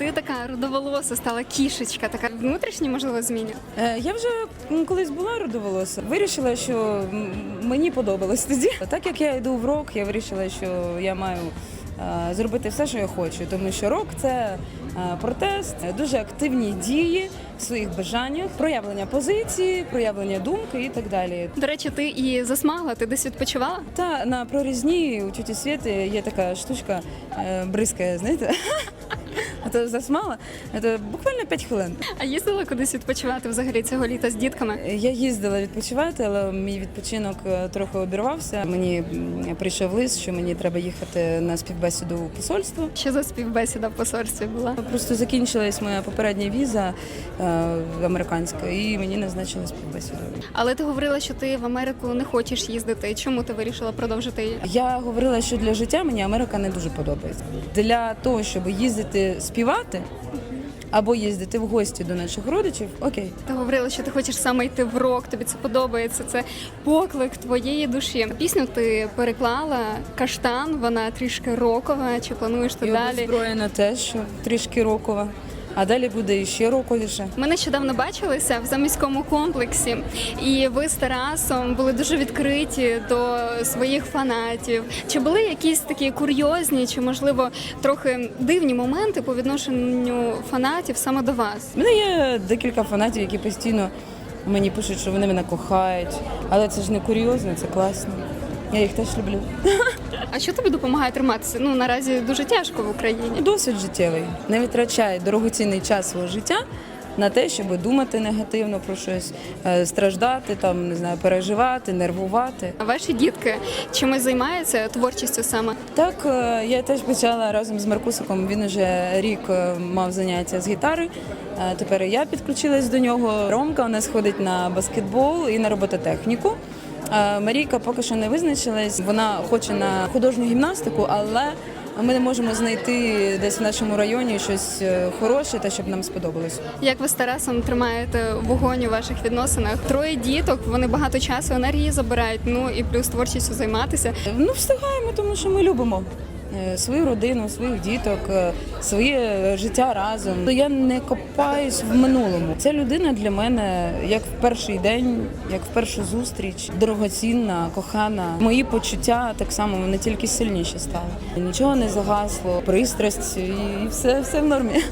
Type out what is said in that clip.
ти така рудоволоса стала кішечка, така внутрішні, можливо, зміни. Е, Я вже колись була рудоволоса. Вирішила, що мені подобалось тоді. Так як я йду в рок, я вирішила, що я маю е, зробити все, що я хочу, тому що рок це е, протест, дуже активні дії в своїх бажаннях, проявлення позиції, проявлення думки і так далі. До речі, ти і засмагла, ти десь відпочивала? Та на прорізні у тіті Світи є така штучка е, бризкає, знаєте. А то засмала, це буквально 5 хвилин. А їздила кудись відпочивати взагалі цього літа з дітками? Я їздила відпочивати, але мій відпочинок е, трохи обірвався. Мені прийшов лист, що мені треба їхати на співбесіду у посольство. Що за співбесіда в посольстві була? Просто закінчилась моя попередня віза е, американська, і мені назначили співбесіду. Але ти говорила, що ти в Америку не хочеш їздити. Чому ти вирішила продовжити? Я говорила, що для життя мені Америка не дуже подобається. Для того, щоб їздити співати або їздити в гості до наших родичів, окей. Ти говорила, що ти хочеш саме йти в рок, тобі це подобається. Це поклик твоєї душі. Пісню ти переклала каштан, вона трішки рокова. Чи плануєш ти І далі? те, теж трішки рокова, а далі буде іще роковіше. Ми нещодавно бачилися в заміському комплексі, і ви з Тарасом були дуже відкриті до своїх фанатів. Чи були якісь такі курйозні, чи можливо трохи дивні моменти по відношенню фанатів саме до вас? У мене є декілька фанатів, які постійно мені пишуть, що вони мене кохають, але це ж не курйозно, це класно. Я їх теж люблю. А що тобі допомагає триматися? Ну наразі дуже тяжко в Україні. Досвід життєвий. Не витрачай дорогоцінний час свого життя на те, щоб думати негативно про щось, е, страждати, там не знаю, переживати, нервувати. А ваші дітки чимось займаються творчістю саме? Так, е, я теж почала разом з Маркусиком. Він уже рік е, мав заняття з гітари. Тепер я підключилась до нього. Ромка у нас ходить на баскетбол і на робототехніку. Марійка поки що не визначилась. Вона хоче на художню гімнастику, але ми не можемо знайти десь в нашому районі щось е, хороше та щоб нам сподобалось. Як ви з Тарасом тримаєте вогонь у ваших відносинах? Троє діток, вони багато часу, енергії забирають. Ну і плюс творчістю займатися. Ну, встигаємо, тому що ми любимо свою родину, своїх діток, е, своє життя разом. Я не копаюсь в минулому. Ця людина для мене як в перший день, як в першу зустріч, дорогоцінна, кохана. Мої почуття так само вони тільки сильніші стали. Нічого не загасло, пристрасть і все, все в нормі.